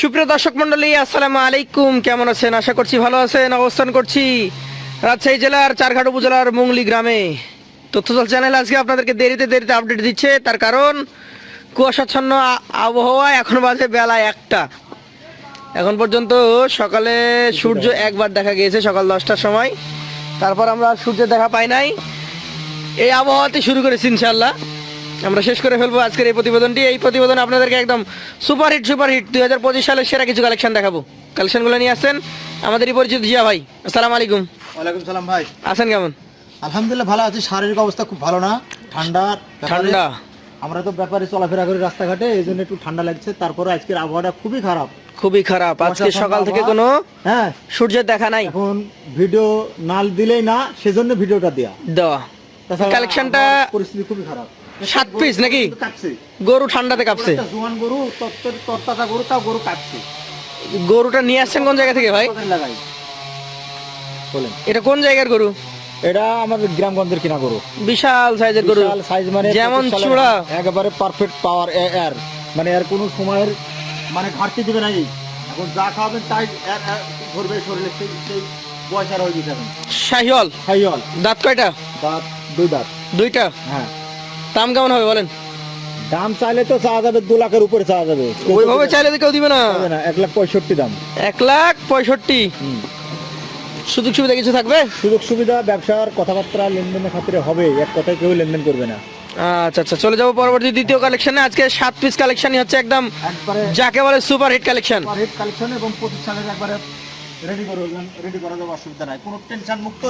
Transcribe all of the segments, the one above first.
সুপ্রিয় দর্শক মন্ডলী আসসালামু আলাইকুম। কেমন আছেন? আশা করছি ভালো আছেন। অবস্থান করছি রাজশাহী জেলার চারঘাট উপজেলার মুংলি গ্রামে। তথ্যজল চ্যানেল আজকে আপনাদেরকে দেরিতে দেরিতে আপডেট দিচ্ছে। তার কারণ, কুয়াশাচ্ছন্ন আবহাওয়া এখন বাজে বেলা একটা। এখন পর্যন্ত সকালে সূর্য একবার দেখা গিয়েছে, সকাল দশটার সময়। তারপর আমরা সূর্যের দেখা পাই নাই। এই আবহাওয়াতে শুরু করেছি ইনশাল্লাহ আমরা শেষ করে ফেলব আজকের এই প্রতিবেদনটি। এই প্রতিবেদন আপনাদেরকে একদম সুপার হিট সুপার হিট দুই হাজার পঁচিশ সালের সেরা কিছু কালেকশন দেখাবো। কালেকশনগুলো নিয়ে আসছেন আমাদেরই পরিচিত জিয়া ভাই। আসসালামু আলাইকুম। ওয়ালাইকুম সালাম ভাই। আছেন কেমন? আলহামদুলিল্লাহ ভালো আছি। শারীরিক অবস্থা খুব ভালো না। ব্যাপারে- ঠান্ডা? আমরা তো ব্যাপারে চলাফেরা করি রাস্তাঘাটে এই জন্য একটু ঠান্ডা লাগছে। তারপরে আজকের আবহাওয়াটা খুবই খারাপ। খুবই খারাপ। আজকে সকাল থেকে কোনো হ্যাঁ। সূর্যের দেখা নাই। এখন ভিডিও নাল দিলেই না সেজন্য ভিডিওটা দেয়া। দেওয়া। কালেকশনটা পরিস্থিতি খুবই খারাপ। সাত piece নাকি? গরু কাঁপছে গরু ঠান্ডাতে কাঁপছে জোয়ান গরু তত্তর তরতাজা গরু তাও গরু কাঁপছে গরুটা নিয়ে আসছেন কোন জায়গা থেকে ভাই? বলেন। এটা কোন জায়গার গরু? এটা আমাদের গ্রামগঞ্জের কিনা গরু। বিশাল সাইজের গরু। সাইজ মানে যেমন চূড়া। একেবারে পারফেক্ট পাওয়ার এর। মানে এর কোনো সময়ের মানে ঘাটতি দিবে নাই এখন যা খাওয়াবেন তাই ধরবে শরীরে সেই সেই বয়স আর হয়ে এখন। শাহিওয়াল। খাইয়াল দাঁত কয়টা? দাঁত দুই দাঁত। দুইটা? হ্যাঁ। দাম কেমন হবে বলেন? দাম চাইলে তো চাওয়া যাবে দু লাখের উপরে চাওয়া যাবে। ওইভাবে চাইলে তো কেউ দিবে না। এক লাখ পঁয়ষট্টি দাম। এক লাখ পঁয়ষট্টি? সুযোগ সুবিধা কিছু থাকবে? সুযোগ সুবিধা ব্যবসার কথাবার্তা লেনদেনের খাতিরে হবে এক কথায় কেউ লেনদেন করবে না। আচ্ছা আচ্ছা চলে যাব পরবর্তী দ্বিতীয় কালেকশনে। আজকে সাত পিস কালেকশনই হচ্ছে একদম যাকে বলে super hit collection rate collection এবং প্রতিষ্ঠানের একবারে রেডি করে রেডি করা যাবে অসুবিধা নাই। কোনো টেনশন মুক্ত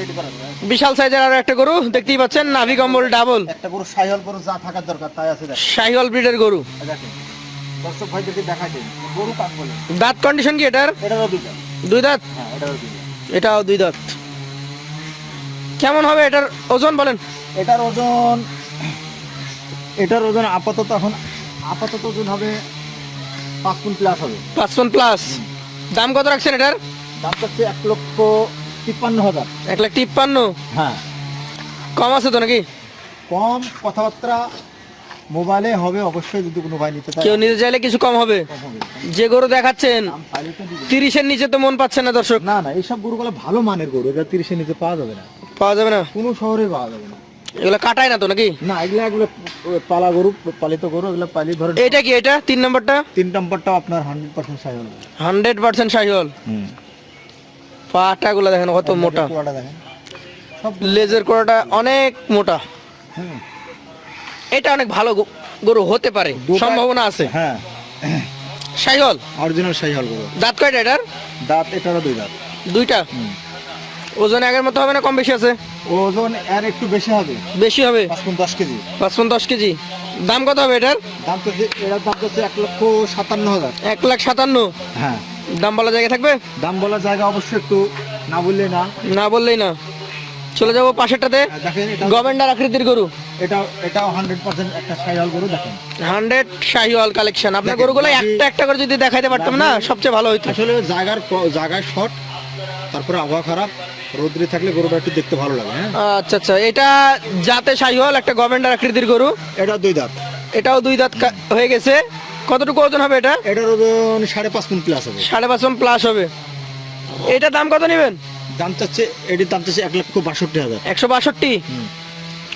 রেডি করা যাবে। বিশাল সাইজের আরও একটা গরু দেখতেই পাচ্ছেন নাভি কম্বল ডাবল একটা গরু সাইহল গরু যা থাকার দরকার তাই আছে শাহিওয়াল ব্রিডের গরু। দর্শক দেখাই দিন গরু কাক বলে? দাঁত কন্ডিশন কি এটার? এটারও দুই দাঁত। হ্যাঁ এটারও দুইটা এটাও দুই দাঁত। কেমন হবে এটার ওজন বলেন? এটার ওজন এটার ওজন আপাতত এখন আপাতত ওজন হবে পাঁচ প্লাস হবে। পাঁচশো প্লাস দাম কত রাখছেন এটার? দাম হচ্ছে এক লক্ষ তিপ্পান্ন হাজার। এক লাখ তিপ্পান্ন? হ্যাঁ। কম আছে তো নাকি? কম কথাবার্তা মোবাইলে হবে অবশ্যই যদি কোনো ভাই নিতে চায়। কেউ নিতে চাইলে কিছু কম হবে। যে গরু দেখাচ্ছেন তিরিশের নিচে তো মন পাচ্ছে না দর্শক। না না এইসব গরুগুলো ভালো মানের গরু এটা তিরিশের নিচে পাওয়া যাবে না। পাওয়া যাবে না? কোনো শহরে পাওয়া যাবে না। এগুলো কাটায় না তো নাকি? না এগুলো এগুলো পালা গরু পালিত গরু এগুলো পালি এটা কি এটা? তিন নম্বরটা? তিন নম্বরটাও আপনার হান্ড্রেড পার্সেন্ট হান্ড্রেড পার্সেন্ট দেখেন কত মোটা। লেজের কোড়াটা অনেক মোটা। এটা অনেক ভালো গরু হতে পারে সম্ভাবনা আছে। হ্যাঁ। শাহিওয়াল অরিজিনাল সাই হল গরু। দাঁত কয়টা এটার? দাঁত এটারও দুই দাঁত। দুইটা? ওজন আগের মতো হবে না কম বেশি আছে? ওজন এর একটু বেশি হবে। বেশি হবে? পাঁচ দশ কেজি। দশ কেজি। দাম কত হবে এটার? দাম তো এটার দাম তো এক লক্ষ সাতান্ন হাজার। এক লাখ সাতান্ন? হ্যাঁ। দাম বলা জায়গা থাকবে? দাম বলার জায়গা অবশ্যই একটু না বললে না। না বললেই না। চলে যাব পাশেরটাতে। আর গভর্নর আকৃতির গরু। এটাও এটাও হান্ড্রেড পার্সেন্ট একটা সাইহল গরু দেখেন। হান্ড্রেড শাহিওয়াল কালেকশন আপনার গরুগুলো একটা একটা করে যদি দেখাইতে পারতাম না সবচেয়ে ভালো হইতো। আসলে জায়গার জায়গায় শর্ট তারপরে আবহাওয়া খারাপ রোদ্রে থাকলে গরুটা একটু দেখতে ভালো লাগে হ্যাঁ? আচ্ছা আচ্ছা এটা জাতে শাহিওয়াল একটা গভর্নর আকৃতির গরু? এটা দুই দাঁত। এটাও দুই দাঁত হয়ে গেছে। কতটুকু ওজন হবে এটা? এটার ওজন সাড়ে পাঁচ মিনিট প্লাস হবে। সাড়ে পাঁচ মণ প্লাস হবে। এটা দাম কত নেবেন? দাম চাচ্ছে এটির দাম চাচ্ছে এক লক্ষ বাষট্টি হাজার। একশো বাষট্টি?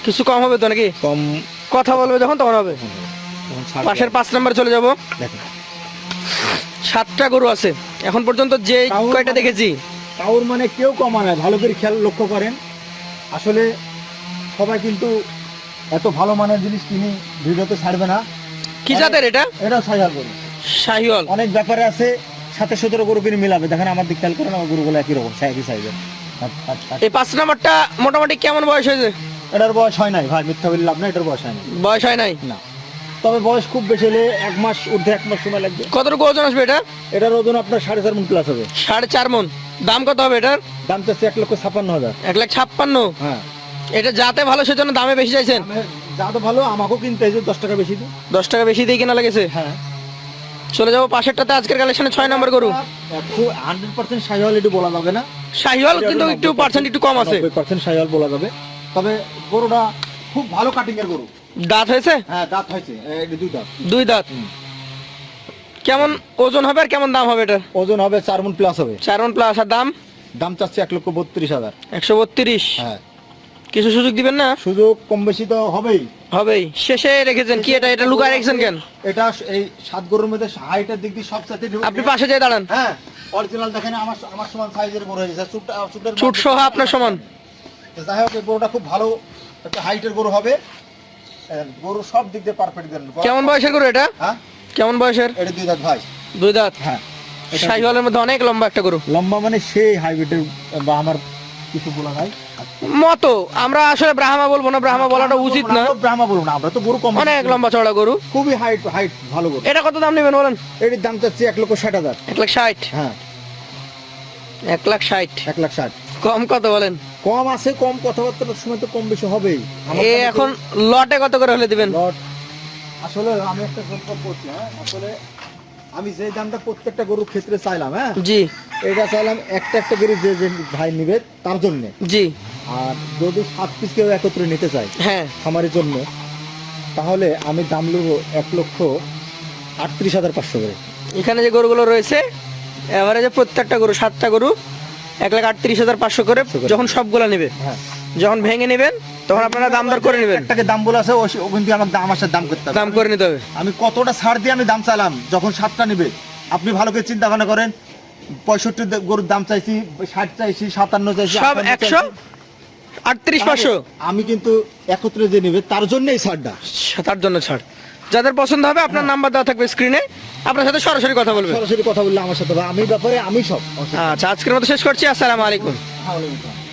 কিছু কম হবে তো নাকি? কম কথা বলবে যখন তখন হবে। পাশের পাঁচ নাম্বার চলে যাব। দেখেন। সাতটা গরু আছে। এখন পর্যন্ত যে কয়টা মানে- দেখেছি? কাউর মানে কেউ কমা নাই ভালো করে খেয়াল লক্ষ্য করেন। আসলে সবাই কিন্তু এত ভালো মানের জিনিস কিনি ভিডিওতে ছাড়বে না। কি জাতের এটা? এটা সাইহাল গরু। শাহিওয়াল অনেক ব্যাপারে আছে সাথে সতেরো গরু কিনে মিলাবে। দেখেন আমার দিক খেয়াল করেন আমার গরুগুলো একই রকম একই সাইজের এই পাঁচ নম্বরটা মোটামুটি কেমন বয়স হয়েছে? এটার বয়স হয় নাই ভাই মিথ্যা বলে লাভ নাই এটার বয়স হয় নাই। বয়স হয় নাই? না। তবে বয়স খুব বেশি হলে এক মাস ঊর্ধ্বে এক মাস সময় লাগবে। কতটুকু ওজন আসবে এটা? এটার ওজন আপনার সাড়ে চার মন প্লাস হবে। সাড়ে চার মন। দাম কত হবে এটার? দাম চাচ্ছে এক লক্ষ ছাপ্পান্ন হাজার। এক লাখ ছাপ্পান্ন? হ্যাঁ। এটা যাতে ভালো সেজন্য দামে বেশি চাইছেন? দামে- যা তো ভালো আমাকেও কিনতে হয়েছে দশ টাকা বেশি দিই দশ টাকা বেশি দিয়ে কেনা লেগেছে? হ্যাঁ। চলে যাব পাশেরটাতে আজকের কালেকশনে ছয় নম্বর গরু। হান্ড্রেড পার্সেন্ট সাইহল একটু বলা যাবে না? শাহিওয়াল কিন্তু একটু পার্সেন্ট একটু কম আছে। পার্সেন্ট সাইহল বলা যাবে। তবে গরুটা খুব ভালো কাটিং এর গরু। দাঁত হয়েছে? হ্যাঁ দাঁত হয়েছে দুই দাঁত। দুই দাঁত? কেমন ওজন হবে আর কেমন দাম হবে এটার? ওজন হবে চার মন প্লাস হবে। চার মন প্লাস আর দাম? দাম চাচ্ছে এক লক্ষ বত্রিশ হাজার। একশো বত্রিশ? হ্যাঁ। কিছু সুযোগ দিবেন না? সুযোগ কম বেশি তো হবেই। হবেই। শেষে রেখেছেন কি এটা? এটা লুকায় রেখেছেন কেন? এটা এই সাত গরুর মধ্যে হাইটের দিক দিয়ে সবচেয়ে আপনি পাশে যেয়ে দাঁড়ান। হ্যাঁ। অরিজিনাল দেখেন আমার আমার সমান সাইজের গরু হয়ে গেছে চুটটা চুটের চুট সহ আপনার সমান। যাই হোক এই গরুটা খুব ভালো একটা হাইটের গরু হবে। গরু সব দিক দিয়ে পারফেক্ট দেন কেমন বয়সের গরু এটা? হ্যাঁ? কেমন বয়সের এটা দুই দাঁত ভাই। দুই দাঁত? হ্যাঁ। এটা শাহিওয়ালের মধ্যে অনেক লম্বা একটা গরু। লম্বা মানে সেই হাইব্রিডের বা আমার কিছু বলা নাই। মতো। আমরা আসলে ব্রাহ্মা বলব না ব্রাহ্মা বলাটা উচিত না ব্রাহ্মা বলব না আমরা তো গরু কম অনেক লম্বা চড়া গরু। খুবই হাইট হাইট ভালো গরু। এটা কত দাম নেবেন বলেন? এটির দাম চাচ্ছি এক লক্ষ ষাট হাজার। এক লাখ ষাট? হ্যাঁ। এক লাখ ষাট? এক লাখ ষাট। কম কত বলেন? কম আছে কম কথাবার্তার সময় তো কম বেশি হবেই। এ এখন লটে কত করে হলে দিবেন? লট আসলে আমি একটা গল্প করছি হ্যাঁ? আসলে আমি যে দামটা প্রত্যেকটা গরুর ক্ষেত্রে চাইলাম হ্যাঁ? জি। এটা চাইলাম একটা একটা গরু যে যে ভাই নিবে তার জন্য। জি। আর যদি সাত পিস কেউ একত্রে নিতে চায় হ্যাঁ। খামারের জন্য তাহলে আমি দাম নেব এক লক্ষ আটত্রিশ হাজার পাঁচশো করে। এখানে যে গরুগুলো রয়েছে এভারেজে প্রত্যেকটা গরু সাতটা গরু এক লাখ আটত্রিশ হাজার পাঁচশো করে করে। যখন সবগুলা নেবে হ্যাঁ। যখন ভেঙে নেবেন তখন আপনারা দাম দর করে নেবেন। একটাকে দাম বলে আছে ও- ও কিন্তু আমাকে আমার সাথে দাম করতে হবে। দাম করে নিতে হবে। আমি কতটা ছাড় দিয়ে আমি দাম চালাম যখন সাতটা নিবে। আপনি ভালো করে চিন্তা ভাবনা করেন। পঁয়ষট্টি গরুর দাম চাইছি ষাট চাইছি সাতান্ন চাইছি সব একশো? আটত্রিশ পাঁচশো? আমি কিন্তু একত্রে যে নিবে তার জন্যই ছাড়টা। তার জন্য ছাড়। যাদের পছন্দ হবে আপনার নাম্বার দেওয়া থাকবে স্ক্রিনে আপনার সাথে সরাসরি কথা বলবে। সরাসরি কথা বললে আমার সাথে আমি ব্যাপারে আমি সব আচ্ছা আজকের মতো শেষ করছি। আসসালামু আলাইকুম। হ্যাঁ।